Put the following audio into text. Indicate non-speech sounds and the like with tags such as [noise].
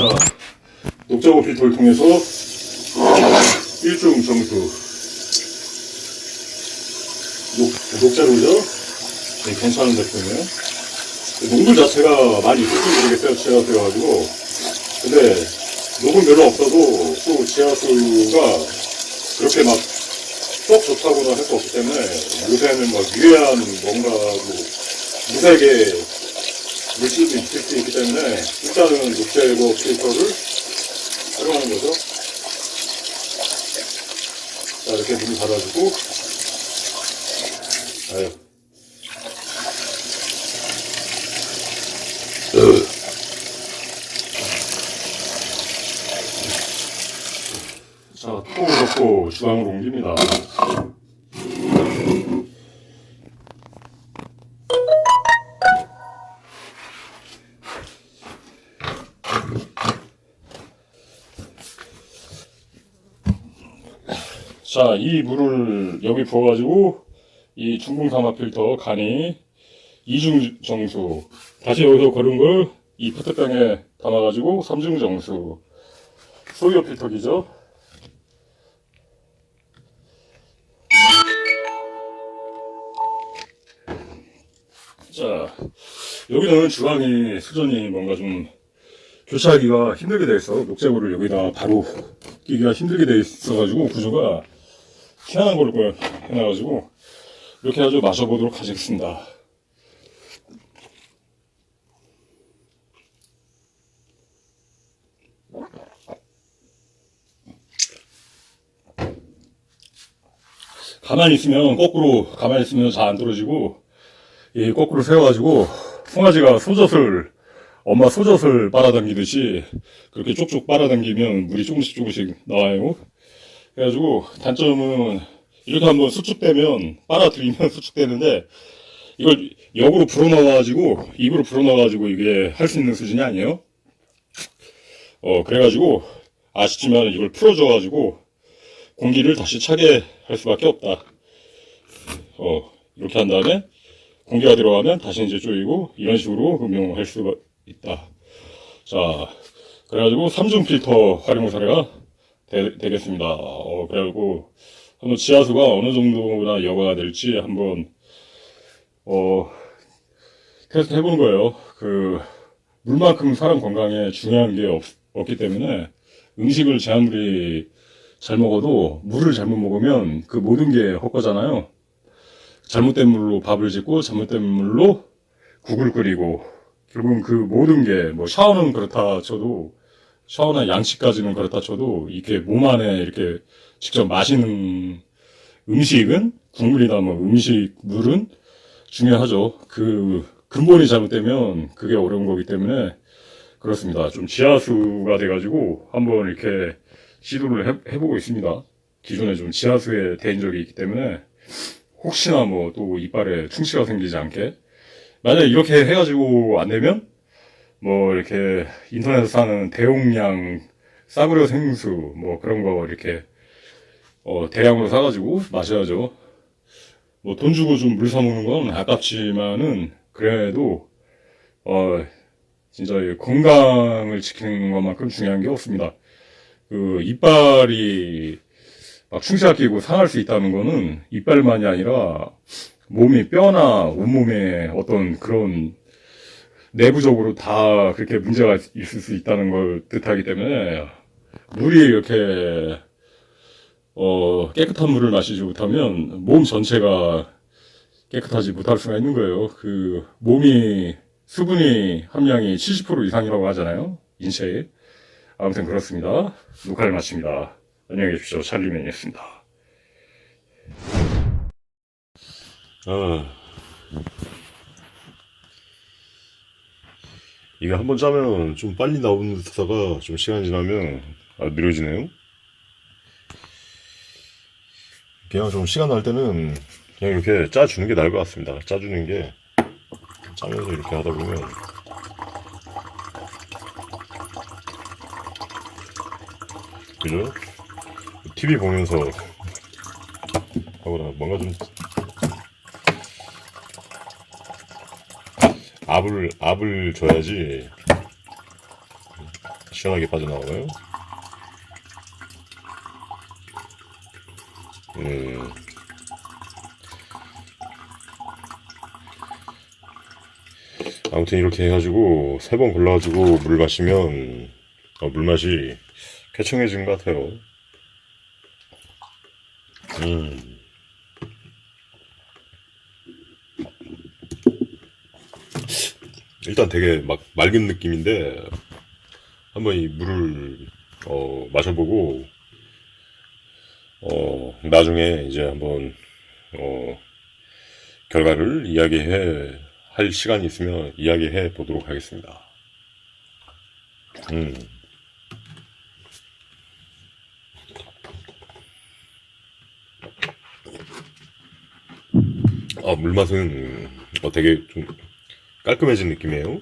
자, 녹자고 필터를 통해서 1중 정수. 녹, 녹자로죠? 네, 괜찮은 제품이에요. 농도 자체가 많이 있을지 모르겠어요, 지하수여가지고. 근데, 녹은 별로 없어도 또 지하수가 그렇게 막 썩 좋다고는 할수 없기 때문에 요새는 막 유해한 뭔가도 무색의 물질도 있을 수 있기 때문에 일단은 녹제거 필터를 활용하는 거죠. 자, 이렇게 물을 받아주고, 아유. 자, 통을 넣고 주방으로 옮깁니다. 자, 이 물을 여기 부어가지고 이 중궁삼합 필터 간이 이중 정수 다시 여기서 걸은 걸 이 페트병에 담아가지고 삼중 정수 소이어 필터기죠. 자, 여기는 주방이 수전이 뭔가 좀 교체하기가 힘들게 돼 있어. 녹제물을 여기다 바로 끼기가 힘들게 돼 있어가지고 구조가 희한한 걸로 해놔가지고 이렇게 아주 마셔보도록 하겠습니다. 가만히 있으면 거꾸로 가만히 있으면 잘 안 떨어지고 이 거꾸로 세워가지고 송아지가 소젖을 엄마 소젖을 빨아당기듯이 그렇게 쪽쪽 빨아당기면 물이 조금씩 조금씩 나와요. 그래가지고 단점은 이렇게 한번 수축되면 빨아들이면 [laughs] 수축되는데 이걸 역으로 불어넣어가지고 입으로 불어넣어가지고 이게 할 수 있는 수준이 아니에요. 어 그래가지고 아쉽지만 이걸 풀어줘가지고 공기를 다시 차게 할 수밖에 없다. 어 이렇게 한 다음에 공기가 들어가면 다시 이제 조이고 이런 식으로 음용할 수가 있다. 자, 그래가지고 삼중 필터 활용 사례가 되, 겠습니다 어, 그래가지고 한번 지하수가 어느 정도나 여과가 될지 한번 어 테스트 해보는 거예요. 그 물만큼 사람 건강에 중요한 게 없, 없기 때문에 음식을 제 아무리 잘 먹어도 물을 잘못 먹으면 그 모든 게 헛거잖아요. 잘못된 물로 밥을 짓고 잘못된 물로 국을 끓이고 결국은 그 모든 게 뭐 샤워는 그렇다 쳐도 샤워나 양치까지는 그렇다 쳐도 이렇게 몸 안에 이렇게 직접 마시는 음식은 국물이나 뭐 음식 물은 중요하죠. 그 근본이 잘못되면 그게 어려운 거기 때문에 그렇습니다. 좀 지하수가 돼가지고 한번 이렇게 시도를 해, 해보고 있습니다. 기존에 좀 지하수에 대인 적이 있기 때문에 혹시나 뭐 또 이빨에 충치가 생기지 않게 만약에 이렇게 해가지고 안 되면 뭐 이렇게 인터넷에서 사는 대용량 싸구려 생수 뭐 그런 거 이렇게 어 대량으로 사가지고 마셔야죠. 뭐 돈 주고 좀 물 사 먹는 건 아깝지만은 그래도 어 진짜 이 건강을 지키는 것만큼 중요한 게 없습니다. 그 이빨이 막 충치가 끼고 상할 수 있다는 거는 이빨만이 아니라 몸이 뼈나 온몸에 어떤 그런 내부적으로 다 그렇게 문제가 있을 수 있다는 걸 뜻하기 때문에 물이 이렇게 어 깨끗한 물을 마시지 못하면 몸 전체가 깨끗하지 못할 수가 있는 거예요. 그 몸이 수분이 함량이 70% 이상이라고 하잖아요. 인체에. 아무튼 그렇습니다. 녹화를 마칩니다. 안녕히 계십시오. 찰리맨이었습니다. 아, 이게 한번 짜면 좀 빨리 나오는 듯하다가 좀 시간 지나면 아, 느려지네요. 그냥 좀 시간 날 때는 그냥 이렇게 짜주는 게 나을 것 같습니다. 짜주는 게 짜면서 이렇게 하다 보면 그죠? TV 보면서 하거나 뭔가 좀 압을 압을 줘야지 시원하게 빠져나오나요? 음. 아무튼 이렇게 해가지고 세 번 골라가지고 물 마시면 어, 물 맛이 쾌청해진 것 같아요. 음. 일단 되게 막 맑은 느낌인데 한번 이 물을 어, 마셔보고 어, 나중에 이제 한번 어, 결과를 이야기해 할 시간이 있으면 이야기해 보도록 하겠습니다. 음. 아, 물맛은 어, 되게 좀 깔끔해진 느낌이에요.